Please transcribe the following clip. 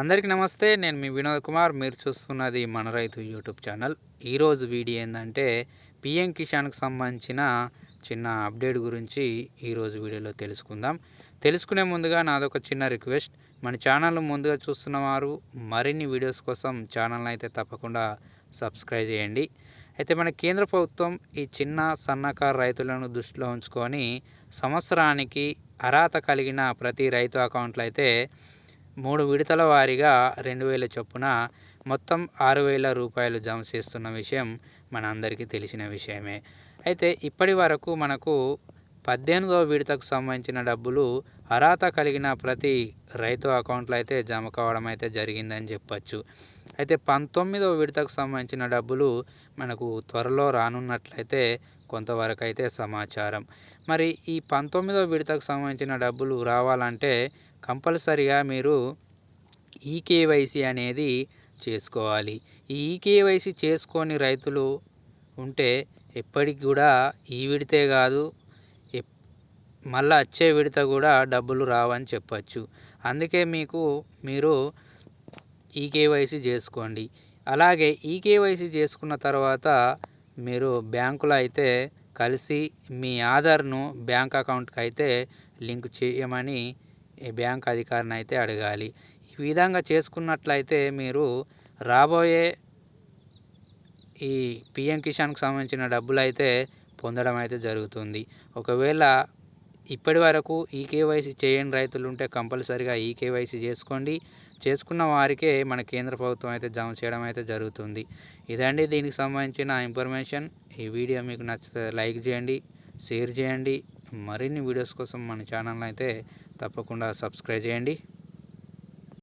అందరికీ నమస్తే నేను మీ వినోద్ కుమార్. మీరు చూస్తున్నది మన రైతు యూట్యూబ్ ఛానల్. ఈరోజు వీడియో ఏంటంటే పిఎం కిసాన్కి సంబంధించిన చిన్న అప్డేట్ గురించి ఈరోజు వీడియోలో తెలుసుకుందాం. తెలుసుకునే ముందుగా నాదొక చిన్న రిక్వెస్ట్. మన ఛానల్ ముందుగా చూస్తున్న వారు మరిన్ని వీడియోస్ కోసం ఛానల్ని అయితే తప్పకుండా సబ్స్క్రైబ్ చేయండి. అయితే మన కేంద్ర ప్రభుత్వం ఈ చిన్న సన్నకారు రైతులను దృష్టిలో ఉంచుకొని సంవత్సరానికి అర్హత కలిగిన ప్రతి రైతు అకౌంట్లో అయితే మూడు విడతల వారీగా రెండు వేల చొప్పున మొత్తం ఆరు వేల రూపాయలు జమ చేస్తున్న విషయం మన అందరికీ తెలిసిన విషయమే. అయితే ఇప్పటి వరకు మనకు పద్దెనిమిదవ విడతకు సంబంధించిన డబ్బులు అర్హత కలిగిన ప్రతి రైతు అకౌంట్లో అయితే జమ కావడం అయితే జరిగిందని చెప్పచ్చు. అయితే పంతొమ్మిదవ విడతకు సంబంధించిన డబ్బులు మనకు త్వరలో రానున్నట్లయితే కొంతవరకు అయితే సమాచారం. మరి ఈ పంతొమ్మిదవ విడతకు సంబంధించిన డబ్బులు రావాలంటే కంపల్సరిగా మీరు ఈకేవైసీ అనేది చేసుకోవాలి. ఈ ఈకేవైసీ చేసుకొని రైతులు ఉంటే ఎప్పటికి కూడా ఈ విడితే కాదు ఎప్- వచ్చే విడత కూడా డబ్బులు రావని చెప్పచ్చు. అందుకే మీకు మీరు ఈకేవైసీ చేసుకోండి. అలాగే ఈకేవైసీ చేసుకున్న తర్వాత మీరు బ్యాంకులో అయితే కలిసి మీ ఆధార్ను బ్యాంక్ అకౌంట్కి అయితే లింక్ చేయమని బ్యాంక్ అధికారిని అయితే అడగాలి. ఈ విధంగా చేసుకున్నట్లయితే మీరు రాబోయే ఈ పిఎం కిసాన్కు సంబంధించిన డబ్బులు అయితే పొందడం అయితే జరుగుతుంది. ఒకవేళ ఇప్పటి వరకు ఈ కేవైసీ చేయని రైతులు ఉంటే కంపల్సరిగా ఈ కేవైసీ చేసుకోండి. చేసుకున్న వారికే మన కేంద్ర ప్రభుత్వం అయితే జమ చేయడం అయితే జరుగుతుంది. ఇదండి దీనికి సంబంధించిన ఇన్ఫర్మేషన్. ఈ వీడియో మీకు నచ్చితే లైక్ చేయండి షేర్ చేయండి. మరిన్ని వీడియోస్ కోసం మన ఛానల్ని అయితే తప్పకుండా సబ్స్క్రైబ్ చేయండి.